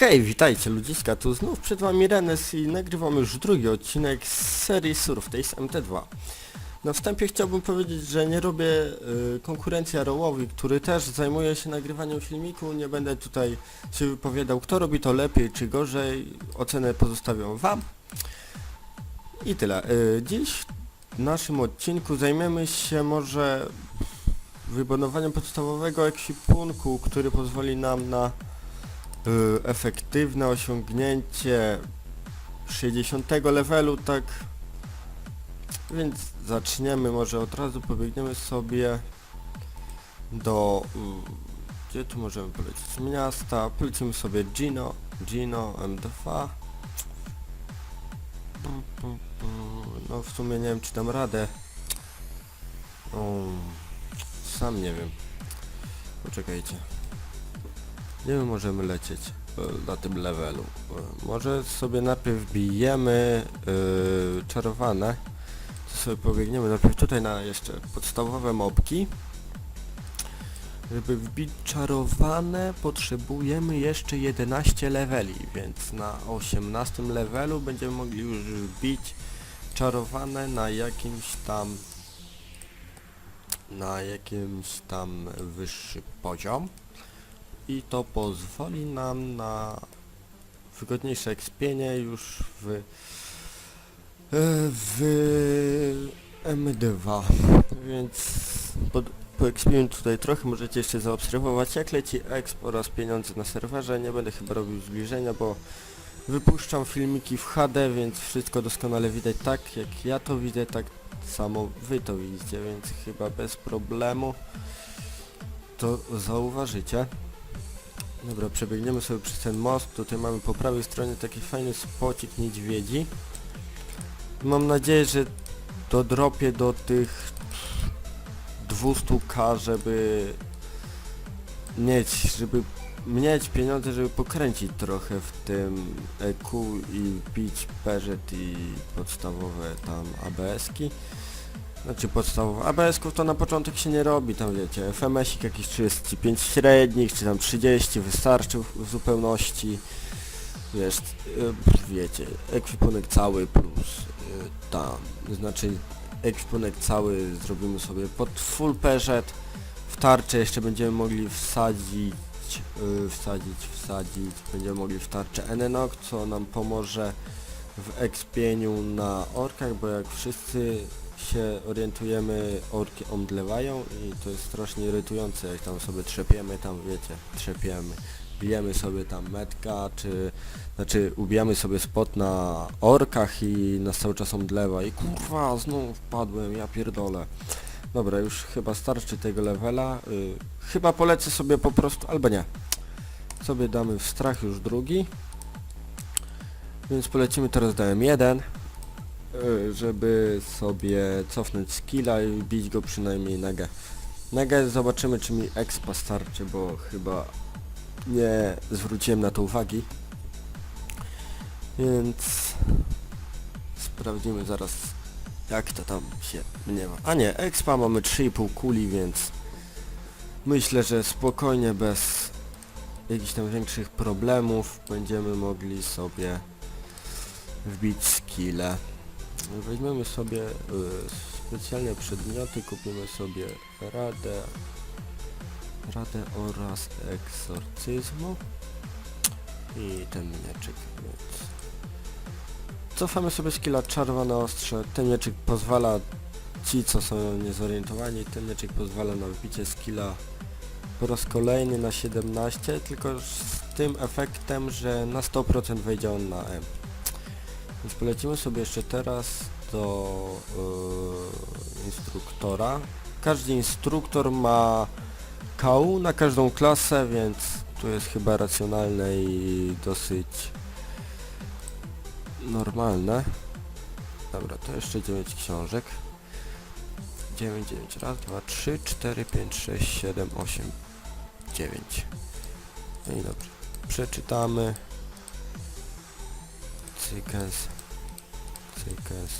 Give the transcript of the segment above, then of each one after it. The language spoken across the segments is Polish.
Hej, witajcie ludziska, tu znów przed wami Renes i nagrywam już drugi odcinek z serii Surftace MT2. Na wstępie chciałbym powiedzieć, że nie robię y, konkurencji Arrowowi, który też zajmuje się nagrywaniem filmiku, nie będę tutaj się wypowiadał kto robi to lepiej czy gorzej, ocenę pozostawiam wam. I tyle. Y, dziś w naszym odcinku zajmiemy się może wybudowaniem podstawowego ekwipunku, który pozwoli nam na y, efektywne osiągnięcie 60 levelu, tak więc zaczniemy, może od razu pobiegniemy sobie do gdzie tu możemy polecieć? Miasta, polecimy sobie Gino, Gino M2 Bu, bu, bu. No w sumie nie wiem czy dam radę o, sam nie wiem poczekajcie gdzie my możemy lecieć e, na tym levelu? E, Może sobie najpierw bijemy yy, czarowane. To sobie pobiegniemy najpierw tutaj na jeszcze podstawowe mobki. Żeby wbić czarowane potrzebujemy jeszcze 11 leveli, więc na 18 levelu będziemy mogli już wbić czarowane na jakimś tam na jakimś tam wyższy poziom. I to pozwoli nam na wygodniejsze ekspienie już w e, w M2 więc pod, poekspiłem tutaj trochę, możecie jeszcze zaobserwować jak leci exp oraz pieniądze na serwerze, nie będę chyba robił zbliżenia, bo wypuszczam filmiki w HD, więc wszystko doskonale widać tak jak ja to widzę, tak samo wy to widzicie, więc chyba bez problemu to zauważycie. Dobra, przebiegniemy sobie przez ten most. Tutaj mamy po prawej stronie taki fajny spocik niedźwiedzi. Mam nadzieję, że dodropię do tych 200k, żeby mieć, żeby mieć pieniądze, żeby pokręcić trochę w tym EQ i bić peżet i podstawowe tam ABS-ki. Znaczy podstawowe. ABS-ków to na początek się nie robi, tam wiecie, FMS-ik jakiś 35 średnich, czy tam 30 wystarczy w, zupełności. Wiesz, y, wiecie, ekwipunek cały plus y, tam, znaczy ekwipunek cały zrobimy sobie pod full peżet. W tarczę jeszcze będziemy mogli wsadzić, y, wsadzić, wsadzić, będziemy mogli w tarczę Enenok, co nam pomoże w ekspieniu na orkach, bo jak wszyscy się orientujemy, orki omdlewają i to jest strasznie irytujące, jak tam sobie trzepiemy, tam wiecie, trzepiemy, bijemy sobie tam metka, czy znaczy ubijamy sobie spot na orkach i nas cały czas omdlewa i kurwa, znów wpadłem, ja pierdolę. Dobra, już chyba starczy tego levela, y, chyba polecę sobie po prostu, albo nie, sobie damy w strach już drugi, więc polecimy teraz do M1, y, żeby sobie cofnąć skilla i bić go przynajmniej nagę. Nagę zobaczymy czy mi expa starczy, bo chyba nie zwróciłem na to uwagi. Więc sprawdzimy zaraz jak to tam się mniewa. A nie, expa mamy 3,5 kuli, więc myślę, że spokojnie bez jakichś tam większych problemów będziemy mogli sobie wbić skille. Weźmiemy sobie y, specjalne przedmioty, kupimy sobie radę, radę oraz egzorcyzmu i ten mieczyk, więc cofamy sobie skilla czerwone ostrze, ten mieczyk pozwala ci co są niezorientowani, ten mieczyk pozwala na wbicie skilla po raz kolejny na 17, tylko z tym efektem, że na 100% wejdzie on na M. Więc polecimy sobie jeszcze teraz do yy, instruktora. Każdy instruktor ma KU na każdą klasę, więc tu jest chyba racjonalne i dosyć normalne. Dobra, to jeszcze 9 książek. 9, 9, raz, 2, 3, 4, 5, 6, 7, 8, 9. No i dobrze. Przeczytamy. Cykens. Cykens.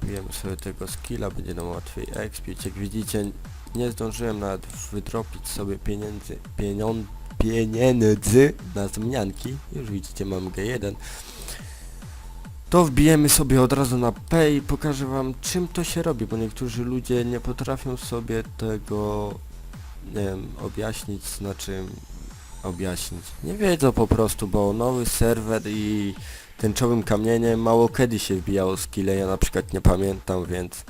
Wbijemy sobie tego skilla, będzie nam łatwiej expić. Jak widzicie, nie zdążyłem nawet wydropić sobie pieniędzy, pieniądz, pieniędzy na zmianki. Już widzicie, mam G1. To wbijemy sobie od razu na P i pokażę wam czym to się robi, bo niektórzy ludzie nie potrafią sobie tego, nie wiem, objaśnić, znaczy objaśnić. Nie wiedzą po prostu, bo nowy serwer i tęczowym kamieniem mało kiedy się wbijało skille, ja na przykład nie pamiętam, więc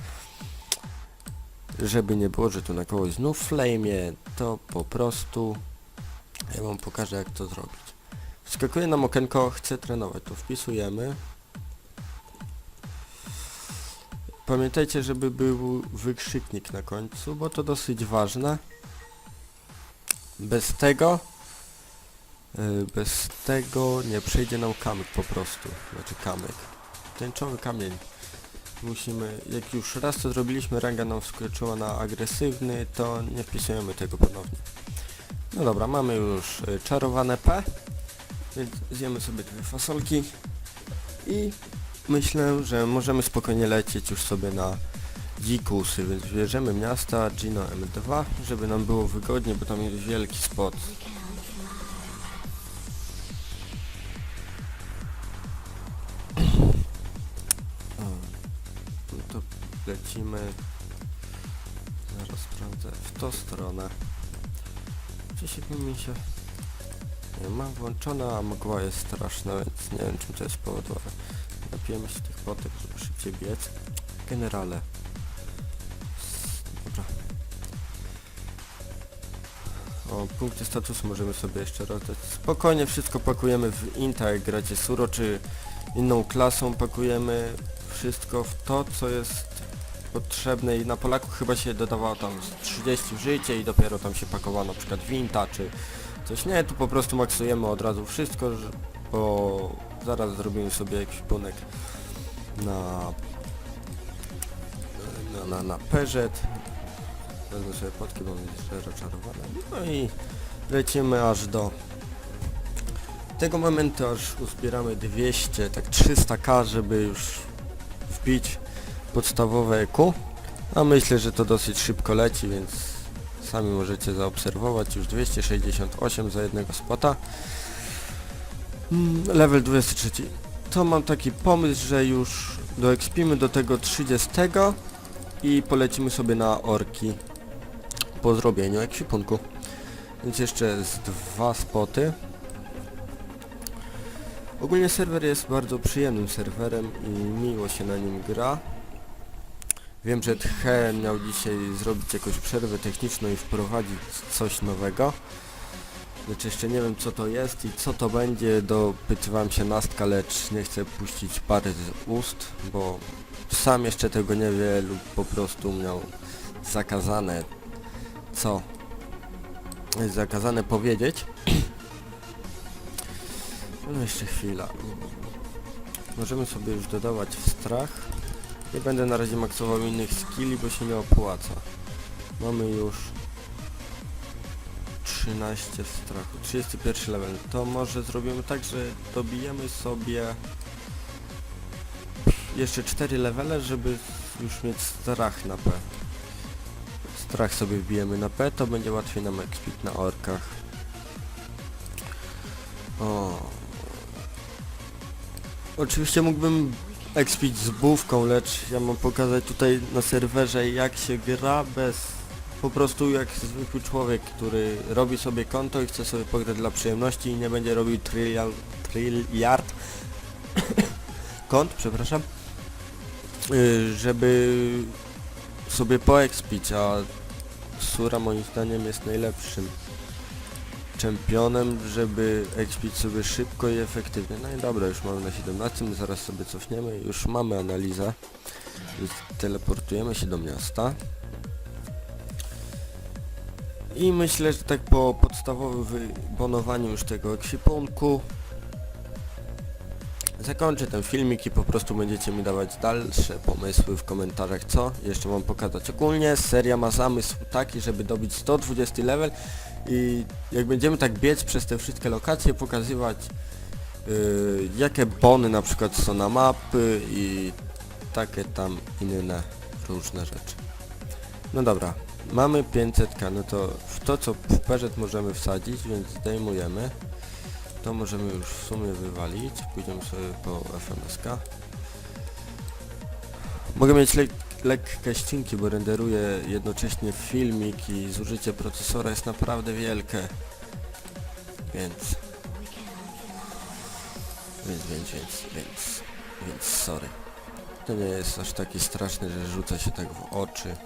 żeby nie było, że tu na kogoś znów flamie, to po prostu ja wam pokażę jak to zrobić. Wskakuje nam okienko, chcę trenować, to wpisujemy. Pamiętajcie, żeby był wykrzyknik na końcu, bo to dosyć ważne. Bez tego y, bez tego nie przejdzie nam kamyk po prostu. Znaczy kamyk. Tęczowy kamień. Musimy, jak już raz to zrobiliśmy, ranga nam wskoczyła na agresywny, to nie wpisujemy tego ponownie. No dobra, mamy już y, czarowane P, więc zjemy sobie dwie fasolki i myślę, że możemy spokojnie lecieć już sobie na dzikusy, więc bierzemy miasta Gino M2, żeby nam było wygodnie, bo tam jest wielki spot. W tą stronę. Czy się mi się... Nie, mam włączona, a mgła jest straszna, więc nie wiem czym to jest spowodowane. Napijemy się tych potek, żeby szybciej biec. Generale. Dobra. O, punkty statusu możemy sobie jeszcze rozdać. Spokojnie wszystko pakujemy w Inta, jak gracie Suro, czy inną klasą pakujemy wszystko w to, co jest potrzebne i na Polaku chyba się dodawało tam z 30 w życie i dopiero tam się pakowało na przykład Winta, czy coś. Nie, tu po prostu maksujemy od razu wszystko, bo zaraz zrobimy sobie jakiś punek na na, na, na Peugeot. Wezmę sobie potki, bo jest szczero czarowane. No i lecimy aż do tego momentu, aż uzbieramy 200, tak 300k, żeby już wbić podstawowe EQ. A myślę, że to dosyć szybko leci, więc sami możecie zaobserwować. Już 268 za jednego spota. Mm, Level 23. To mam taki pomysł, że już doekspimy do tego 30 i polecimy sobie na orki po zrobieniu ekwipunku. Więc jeszcze z dwa spoty. Ogólnie serwer jest bardzo przyjemnym serwerem i miło się na nim gra. Wiem, że Tche miał dzisiaj zrobić jakąś przerwę techniczną i wprowadzić coś nowego. Lecz jeszcze nie wiem co to jest i co to będzie, dopytywałem się Nastka, lecz nie chcę puścić pary z ust, bo sam jeszcze tego nie wie lub po prostu miał zakazane co zakazane powiedzieć. No jeszcze chwila. Możemy sobie już dodawać w strach. Nie będę na razie maksował innych skilli, bo się nie opłaca. Mamy już 13 strachu, 31 level. To może zrobimy tak, że dobijemy sobie jeszcze 4 levele, żeby już mieć strach na P. Strach sobie wbijemy na P, to będzie łatwiej nam expić na orkach. O. Oczywiście mógłbym expić z bówką, lecz ja mam pokazać tutaj na serwerze jak się gra bez po prostu jak zwykły człowiek, który robi sobie konto i chce sobie pograć dla przyjemności i nie będzie robił tryliard, tryliard kont, przepraszam, yy, żeby sobie poekspić, a Sura moim zdaniem jest najlepszym czempionem, żeby ekspić sobie szybko i efektywnie. No i dobra, już mamy na 17, zaraz sobie cofniemy, już mamy analizę. Teleportujemy się do miasta. I myślę, że tak po podstawowym wybonowaniu już tego ekwipunku zakończę ten filmik i po prostu będziecie mi dawać dalsze pomysły w komentarzach, co jeszcze mam pokazać. Ogólnie seria ma zamysł taki, żeby dobić 120 level i jak będziemy tak biec przez te wszystkie lokacje, pokazywać yy, jakie bony na przykład są na mapy i takie tam inne różne rzeczy. No dobra, mamy 500k, no to w to co w perzet możemy wsadzić, więc zdejmujemy. To możemy już w sumie wywalić, pójdziemy sobie po FMSK. Mogę mieć lek lekkie ścinki, bo renderuję jednocześnie filmik i zużycie procesora jest naprawdę wielkie. Więc... Więc, więc, więc, więc, więc sorry. To nie jest aż taki straszny, że rzuca się tak w oczy.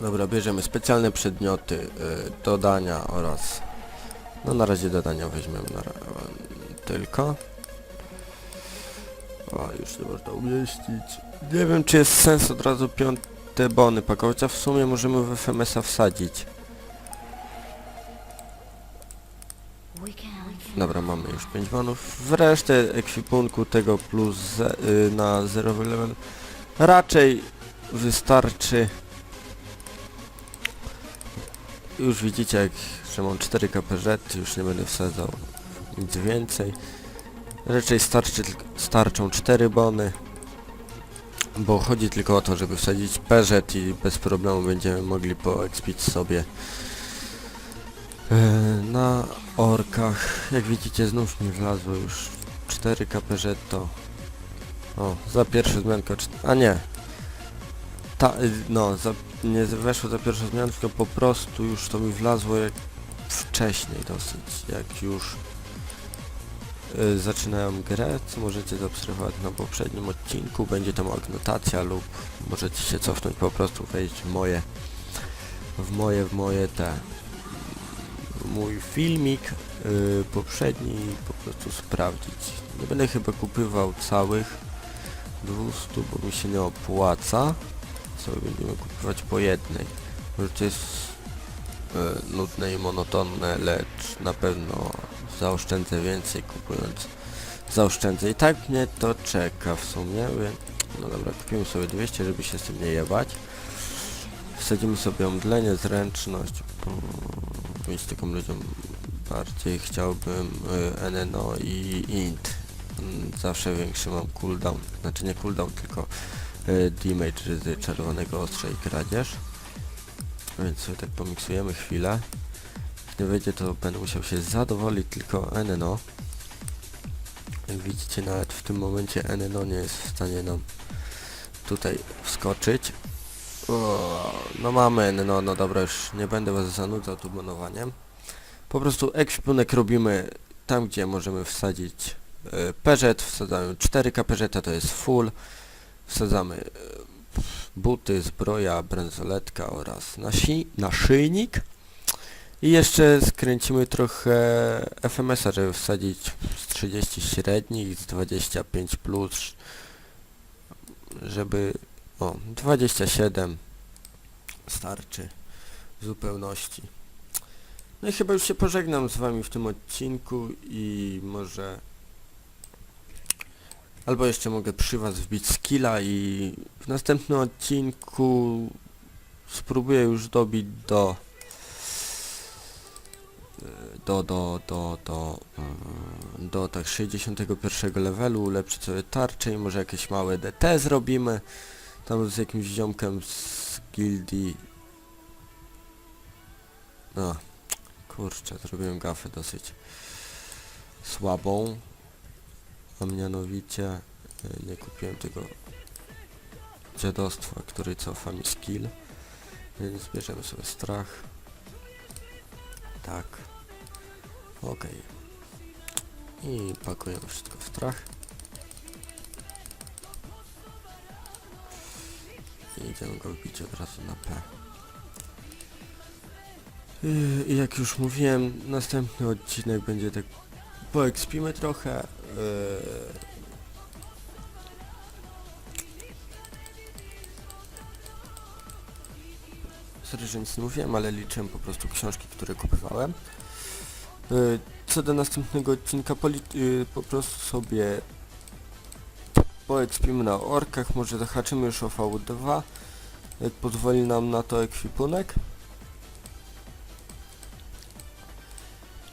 Dobra, bierzemy specjalne przedmioty, y, dodania oraz... No na razie dodania weźmiemy na, tylko. O, już nie można umieścić. Nie wiem, czy jest sens od razu piąte bony pakować, a w sumie możemy w FMS-a wsadzić. Dobra, mamy już 5 bonów. W resztę ekwipunku tego plus ze, y, na zerowy level raczej wystarczy. Już widzicie, jak, że mam 4 KPZ, już nie będę wsadzał nic więcej. Raczej starczy, starczą 4 bony. Bo chodzi tylko o to, żeby wsadzić PZ i bez problemu będziemy mogli poekspić sobie e, na orkach. Jak widzicie znów mi wlazło już 4 KPZ to... O, za pierwszą zmiankę... A nie! Ta, no, za, nie weszło za pierwszą zmiankę, tylko po prostu już to mi wlazło jak wcześniej dosyć, jak już y, zaczynają grę, co możecie zaobserwować na poprzednim odcinku, będzie tam agnotacja lub możecie się cofnąć po prostu wejść w moje w moje, w moje te mój filmik y, poprzedni po prostu sprawdzić. Nie będę chyba kupywał całych 200, bo mi się nie opłaca. Sobie będziemy kupować po jednej. To jest y, nudne i monotonne, lecz na pewno zaoszczędzę więcej kupując. Zaoszczędzę i tak mnie to czeka w sumie, no dobra, kupimy sobie 200, żeby się z tym nie jebać. Wsadzimy sobie omdlenie, zręczność, mieć taką ludziom bardziej chciałbym y, NNO i INT. Zawsze większy mam cooldown, znaczy nie cooldown, tylko damage z czerwonego ostrza i kradzież. Więc sobie tak pomiksujemy chwilę. Jak nie wyjdzie to będę musiał się zadowolić tylko NNO. Jak widzicie nawet w tym momencie NNO nie jest w stanie nam tutaj wskoczyć. No mamy, no, no dobra, już nie będę was zanudzał tu bonowaniem. Po prostu ekwipunek robimy tam, gdzie możemy wsadzić e, PZ, wsadzamy 4K PZ, to jest full. Wsadzamy e, buty, zbroja, bransoletka oraz nasi, naszyjnik. I jeszcze skręcimy trochę FMS-a, żeby wsadzić z 30 średnich, z 25 plus, żeby o, 27 starczy w zupełności. No i chyba już się pożegnam z wami w tym odcinku i może albo jeszcze mogę przy was wbić skilla i w następnym odcinku spróbuję już dobić do do do do do do tak 61 levelu ulepszyć sobie tarczę i może jakieś małe DT zrobimy. Tam z jakimś ziomkiem z gildii. No kurczę zrobiłem gafę dosyć słabą a mianowicie y, nie kupiłem tego dziadostwa, który cofa mi skill więc bierzemy sobie strach tak okej i pakujemy wszystko w strach i idziemy go wbić od razu na P. I jak już mówiłem, następny odcinek będzie tak poekspimy trochę. Yy, Sorry, że nic nie mówiłem, ale liczyłem po prostu książki, które kupowałem. Yy, Co do następnego odcinka, yy, po prostu sobie poekspimy na orkach, może zahaczymy już o V2, jak pozwoli nam na to ekwipunek.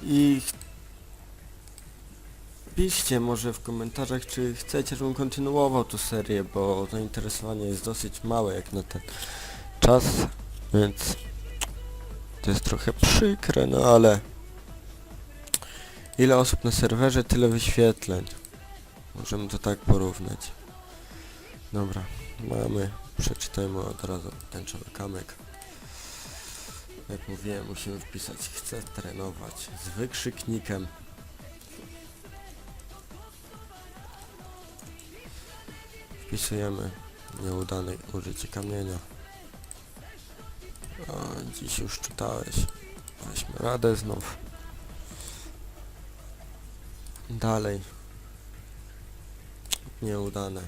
I piszcie może w komentarzach, czy chcecie, żebym kontynuował tę serię, bo zainteresowanie jest dosyć małe jak na ten czas, więc to jest trochę przykre, no ale ile osób na serwerze, tyle wyświetleń. Możemy to tak porównać. Dobra, mamy, przeczytajmy od razu tęczowy kamyk. Jak mówiłem, musimy wpisać chcę trenować z wykrzyknikiem. Wpisujemy nieudane użycie kamienia. O, dziś już czytałeś. Weźmy radę znów. Dalej. Nieudane.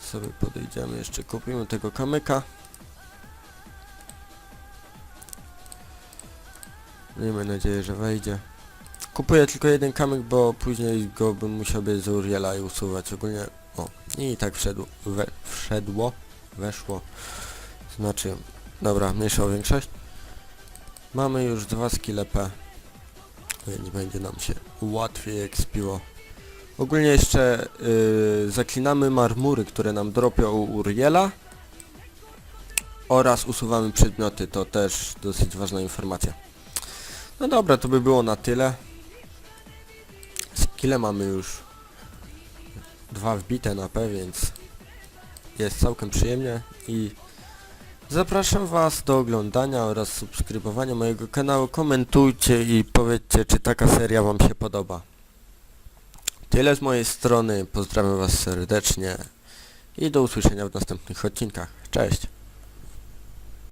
Sobie podejdziemy jeszcze, kupimy tego kamyka. Miejmy nadzieję, że wejdzie. Kupuję tylko jeden kamyk, bo później go bym musiał być z Uriela i usuwać. Ogólnie, o, i tak wszedł, we, wszedło, weszło. Znaczy, dobra, mniejsza o większość. Mamy już dwa skille. Więc będzie nam się łatwiej ekspiło. Ogólnie jeszcze yy, zaklinamy marmury, które nam dropią u Uriela. Oraz usuwamy przedmioty, to też dosyć ważna informacja. No dobra, to by było na tyle. Skille mamy już dwa wbite na P, więc jest całkiem przyjemnie i zapraszam Was do oglądania oraz subskrybowania mojego kanału. Komentujcie i powiedzcie, czy taka seria Wam się podoba. Tyle z mojej strony, pozdrawiam Was serdecznie i do usłyszenia w następnych odcinkach. Cześć!